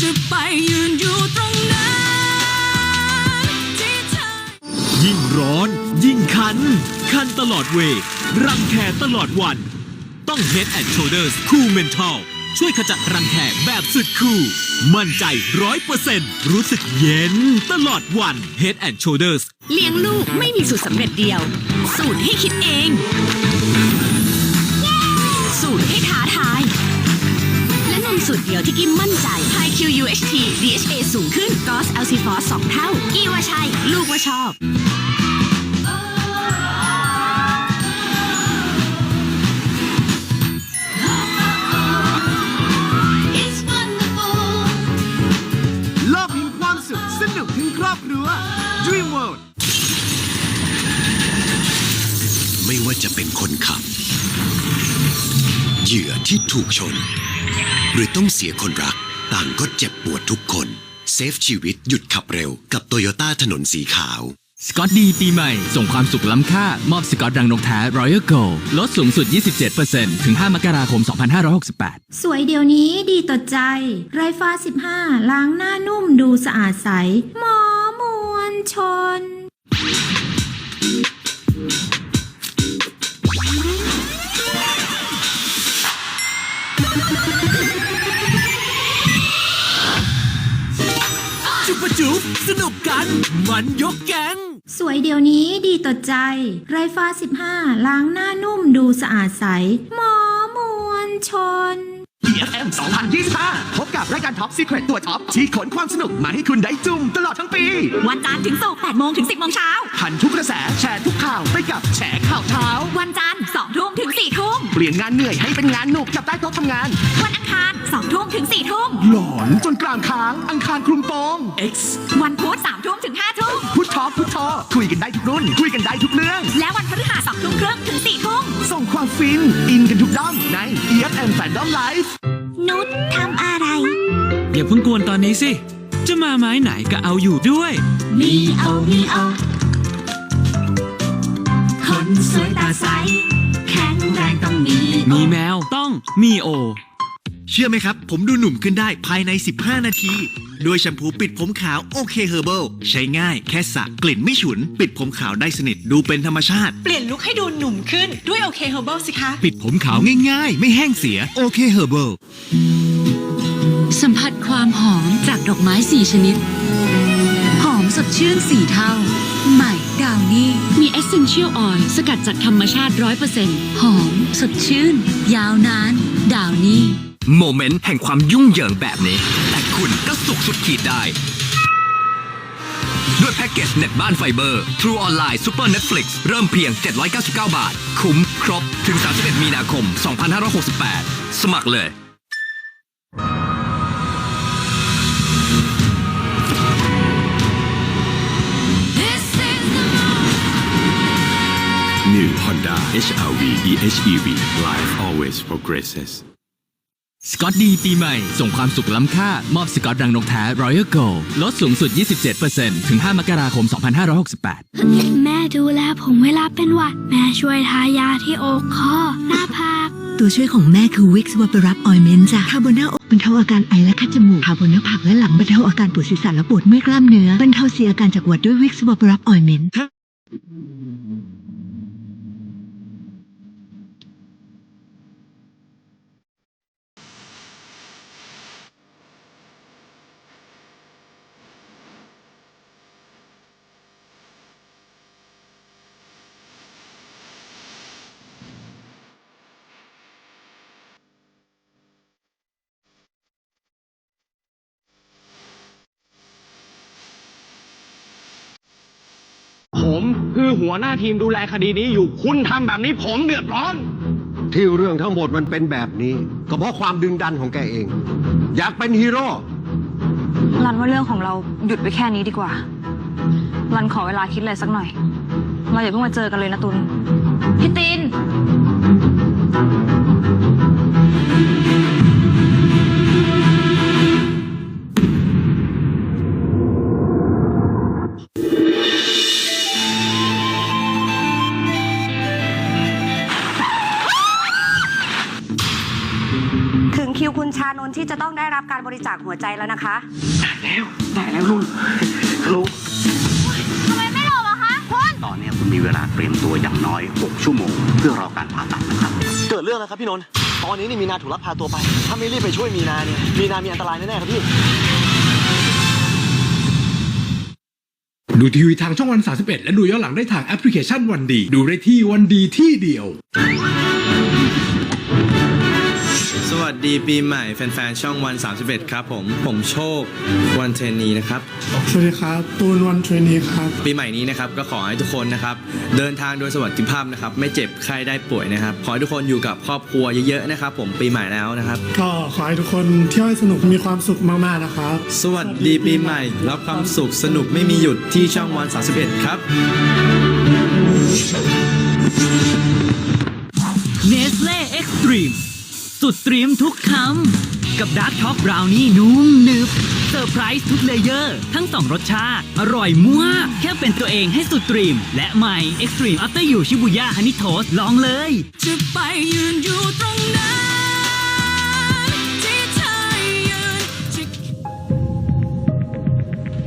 จะไปยืนอยู่ตรงนั้นที่เธอยิ่งร้อน ยิ่งคัน คันตลอดเวย์รังแคตลอดวัน ต้อง Head and Shoulders Cool Mental ช่วยขจัดรังแคแบบสุดคูลมั่นใจร้อยเปอร์เซ็นต์รู้สึกเย็นตลอดวัน Head and Shoulders เลี้ยงลูกไม่มีสูตรสำเร็จเดียว สูตรให้คิดเอง ยวที่กิมมั่นใจ High Q UHT DHA สูงขึ้น g o s l c f o s 2เท่า กี่ว่าใช่ ลูกว่าชอบ It's wonderful โลกแห่งความสุขสนุกถึงครอบครัว Dream World ไม่ว่าจะเป็นคนขับ เหยื่อที่ถูกชน หรือต้องเสียคนรัก ต่างก็เจ็บปวดทุกคน เซฟชีวิตหยุดขับเร็วกับโตโยต้าถนนสีขาว สกอตดีปีใหม่ ส่งความสุขล้ำค่า มอบสกอตรังนกแท้ Royal Gold ลดสูงสุด 27%ถึง 5 มกราคม 2568 สวยเดี๋ยวนี้ดีต่อใจ ไรฟ้า 15 ล้างหน้านุ่มดูสะอาดใส หมอมวลชน จุบปะจุบสนุกกัน มันยกแก๊งสวยเดี๋ยวนี้ดีต่อใจ ไรฟ้า 15 ล้างหน้านุ่มดูสะอาดใส หมอมวลชน EFM 2025 พบกับรายการ Top Secret ตัวท็อป ที่ขนความสนุกมาให้คุณได้จุ่มตลอดทั้งปี วันจันทร์ถึงศุกร์8โมงถึง 10โมงเช้า หันทุกกระแสแชร์ทุกข่าวไปกับแฉข่าวเช้า วันจันทร์2ทุ่มถึง4ทุ่ม เปลี่ยนงานเหนื่อยให้เป็นงานหนุกกับใต้โต๊ะทำงาน วันอังคาร2ทุ่มถึง4ทุ่ ม หลอนจนกรามค้าง อังคารคลุมโปง X วันพุธ3ทุ่มถึง5ทุ่ม พุททอพุททอคุยกันได้ทุกรุ่น คุยกันได้ทุกเรื่อง และวันพฤหัส2ทุ่มครึ่งถึง4ทุ่ม ส่งความฟิน อินกันทุกด้อมใน EFM Fandom Live นุชทำอะไร อย่าเพิ่งกวนตอนนี้สิ จะมาไม้ไหนก็เอาอยู่ด้วย มีเอามีเอาคนสวยตาใส แข็งแรงต้องมี มีแมวต้องมีโอ เชื่อไหมครับ ผมดูหนุ่มขึ้นได้ภายใน 15 นาทีด้วยแชมพูปิดผมขาวโอเคเฮอร์เบิลใช้ง่ายแค่สระกลิ่นไม่ฉุน ปิดผมขาวได้สนิทดูเป็นธรรมชาติ เปลี่ยนลุคให้ดูหนุ่มขึ้นด้วยโอเคเฮอร์เบิลสิคะ ปิดผมขาวง่ายๆ ไม่แห้งเสียโอเคเฮอร์เบิลสัมผัสความหอมจากดอกไม้สี่ชนิด หอมสดชื่นสี่เท่า ใหม่ดาวนี่มี Essential Oil สกัดจากธรรมชาติ100%หอมสดชื่น ยาวนาน ดาวนี่ โมเมนต์แห่งความยุ่งเหยิงแบบนี้ แต่คุณก็สุขสุดขีดได้ ด้วยแพ็กเกจเน็ตบ้านไฟเบอร์ True Online Super Netflix เริ่มเพียง 799 บาท คุ้มครบ ถึง 31 มีนาคม 2568 สมัครเลย This is the New Honda HRV EHEV Life always progresses สกอตดีปีใหม่ ส่งความสุขล้ำค่า มอบสกอตรังนกแท้ Royal Gold ลดสูงสุด 27%ถึง 5 มกราคม 2568 แม่ดูแลผมเวลาเป็นหวัด แม่ช่วยทายาที่อกคอ หน้าผาก ตัวช่วยของแม่คือวิกซ์ว a ปรับออยเมนต์จ้ะคาร์บอนหน้าอกบรรเทาอาการไอและคัดจมูกคาร์บอนหน้าผักและหลังบรรเทาอาการปวดศีรษะและปวดเมื่อยกล้ามเนื้อบรรเทาเสียอาการจากหวัดด้วยวิกซ์ว a ปรับออยเมน ผมคือหัวหน้าทีมดูแลคดีนี้อยู่คุณทำแบบนี้ผมเดือดร้อน ที่เรื่องทั้งหมดมันเป็นแบบนี้ ก็เพราะความดึงดันของแกเอง อยากเป็นฮีโร่ รันว่าเรื่องของเราหยุดไปแค่นี้ดีกว่า รันขอเวลาคิดอะไรสักหน่อย เราอย่าเพิ่งมาเจอกันเลยนะตุลพี่ติน วคุณชานนท์ที่จะต้องได้รับการบริจาคหัวใจแล้วนะคะได้แล้วลุงลุงทำไมไม่หลบอะคะคุณตอนนี้คุณมีเวลาเตรียมตัวอย่างน้อย 6 ชั่วโมง เพื่อรอการผ่าตัดนะครับ เกิดเรื่องแล้วครับพี่นนท์ตอนนี้นี่มีนาถูกลักพาตัวไป ถ้าไม่รีบไปช่วยมีนาเนี่ยมีนามีอันตรายแน่ๆครับพี่ ดูทีวีทางช่องวัน 31 และดูย้อนหลังได้ทางแอปพลิเคชันวันดี ดูได้ที่วันดีที่เดียว สวัสดีปีใหม่แฟนๆ ช่องวัน 31 ครับผม ผมโชควันเทรนนีนะครับ สวัสดีครับตูนวันเทรนนีครับ ปีใหม่นี้นะครับก็ขอให้ทุกคนนะครับ เดินทางโดยสวัสดิภาพนะครับ ไม่เจ็บใครได้ป่วยนะครับ ขอให้ทุกคนอยู่กับครอบครัวเยอะๆนะครับ ผมปีใหม่แล้วนะครับ ก็ขอให้ทุกคนเที่ยวให้สนุกมีความสุขมากๆนะครับ สวัสดีปีใหม่รับความสุขสนุกไม่มีหยุดที่ช่องวัน 31 ครับเน สุดเตรีมสุดตรีมทุกคำ กับดาร์กท็อกบราวนี่นุ่มหนึบเซอร์ไพรส์ทุกเลเยอร์ ทั้งสองรสชาติ อร่อยมั่วแค่เป็นตัวเองให้สุดตรีม และใหม่ Extreme After You ชิบุย่าฮันนี่โทสลองเลย จะไปยืนอยู่ตรงนั้น